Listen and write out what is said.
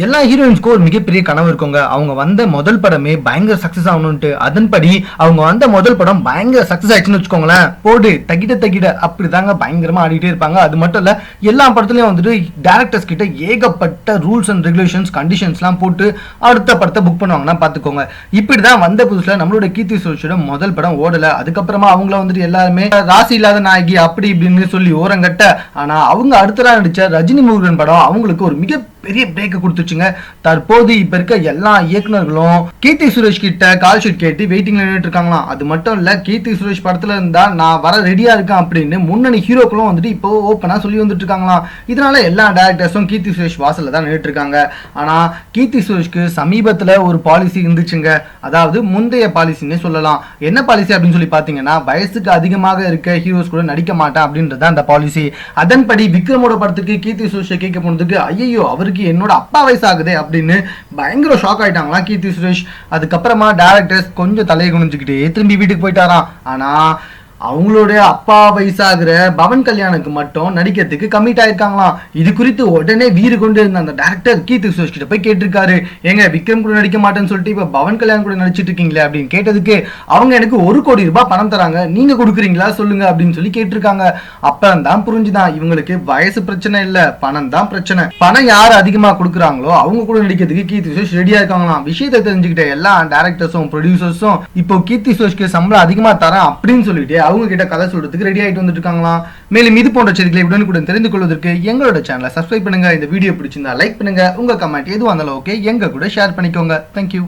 எல்லா ஹீரோயின்ஸ்க்கும் ஒரு மிகப்பெரிய கனவு இருக்குங்க. அவங்க வந்த முதல் படமே பயங்கர சக்சஸ் ஆகணும்ட்டு அதன்படி அவங்க வந்த முதல் படம் பயங்கர சக்சஸ் ஆயிடுச்சுன்னு வச்சுக்கோங்களேன். போடு தகிட தகிட அப்படிதாங்க பயங்கரமா ஆடிட்டே இருப்பாங்க. அது மட்டும் இல்ல எல்லா படத்துலயும் வந்துட்டு டேரக்டர்ஸ் கிட்ட ஏகப்பட்ட ரூல்ஸ் அண்ட் ரெகுலேஷன்ஸ் கண்டிஷன்ஸ்லாம் போட்டு அடுத்த படத்தை புக் பண்ணுவாங்கன்னா பாத்துக்கோங்க இப்படிதான் வந்த புதுசுல நம்மளோட கீர்த்தி சுரேஷோட முதல் படம் ஓடல. அதுக்கப்புறமா அவங்கள வந்துட்டு எல்லாருமே ராசி இல்லாத நாயகி அப்படி இப்படின்னு சொல்லி ஓரங்கட்ட ஆனா அவங்க அடுத்ததா நடிச்ச ரஜினி முருகன் படம் அவங்களுக்கு ஒரு மிகப்பெரிய பிரேக்கை கொடுத்து கொடுத்துச்சுங்க தற்போது இப்ப இருக்க எல்லா இயக்குநர்களும் கீர்த்தி சுரேஷ் கிட்ட கால் ஷீட் கேட்டு வெயிட்டிங்ல நின்றுட்டு இருக்காங்களாம் அது மட்டும் இல்ல கீர்த்தி சுரேஷ் படத்துல இருந்தா நான் வர ரெடியா இருக்கேன் அப்படின்னு முன்னணி ஹீரோக்களும் வந்துட்டு இப்போ ஓப்பனா சொல்லி வந்துட்டு இருக்காங்களாம் இதனால எல்லா டேரக்டர்ஸும் கீர்த்தி சுரேஷ் வாசல்ல தான் நின்றுட்டு இருக்காங்க. ஆனா கீர்த்தி சுரேஷ்க்கு சமீபத்துல ஒரு பாலிசி இருந்துச்சுங்க. அதாவது முந்தைய பாலிசின்னு சொல்லலாம். என்ன பாலிசி அப்படின்னு சொல்லி பாத்தீங்கன்னா வயசுக்கு அதிகமாக இருக்க ஹீரோஸ் கூட நடிக்க மாட்டேன் அப்படின்றது அந்த பாலிசி அதன்படி விக்ரமோட படத்துக்கு கீர்த்தி சுரேஷை கேட்க போனதுக்கு ஐயோ அவருக்கு என்னோட அப்பாவை அப்பா ஆகுது அப்படின்னு பயங்கர ஷாக் ஆகிட்டாங்களாம் கீர்த்தி சுரேஷ். அதுக்கப்புறமா டேரக்டர்ஸ் கொஞ்சம் தலையை குனிஞ்சுக்கிட்டே திரும்பி வீட்டுக்கு போயிட்டாராம். ஆனா அவங்களுடைய அப்பா வயசாகிற பவன் கல்யாணுக்கு மட்டும் நடிக்கிறதுக்கு கம்மிட் ஆயிருக்காங்களாம். இது குறித்து உடனே வீறு கொண்டு இருந்த அந்த டேரக்டர் கீர்த்தி சுரேஷ் கிட்ட போய் கேட்டிருக்காரு. ஏங்க விக்ரம் கூட நடிக்க மாட்டேன்னு சொல்லிட்டு இப்ப பவன் கல்யாண் கூட நடிச்சிட்டு இருக்கீங்களே அப்படின்னு கேட்டதுக்கு அவங்க எனக்கு ஒரு கோடி ரூபாய் பணம் தராங்க. நீங்க கொடுக்குறீங்களா? சொல்லுங்க. அப்படின்னு சொல்லி கேட்டிருக்காங்க. அப்புறம் தான் புரிஞ்சுதான் இவங்களுக்கு வயசு பிரச்சனை இல்ல பணம் தான் பிரச்சனை. பணம் யார் அதிகமா கொடுக்குறாங்களோ அவங்க கூட நடிக்கிறதுக்கு கீர்த்தி சுரேஷ் ரெடியா இருக்காங்களாம். விஷயத்தை தெரிஞ்சுக்கிட்ட எல்லா டேரக்டர்ஸும் ப்ரொடியூசர்ஸும் இப்போ கீர்த்தி சுரேஷ்க்கு சம்பளம் அதிகமா தரேன் அப்படின்னு சொல்லிட்டு அவங்க கிட்ட கதை சொல்றதுக்கு ரெடி ஆயிட்டு வந்துட்டு இருக்காங்களாம் மேலும் இது போன்ற செய்திகளை உடனுக்குடன் தெரிந்து கொள்வதற்கு எங்களோட சேனலை சப்ஸ்கிரைப் பண்ணுங்க. இந்த வீடியோ பிடிச்சிருந்தா லைக் பண்ணுங்க. உங்க கமெண்ட் எதுவும் இருந்தாலும் ஓகே எங்க கூட ஷேர் பண்ணிக்கோங்க. தேங்க்யூ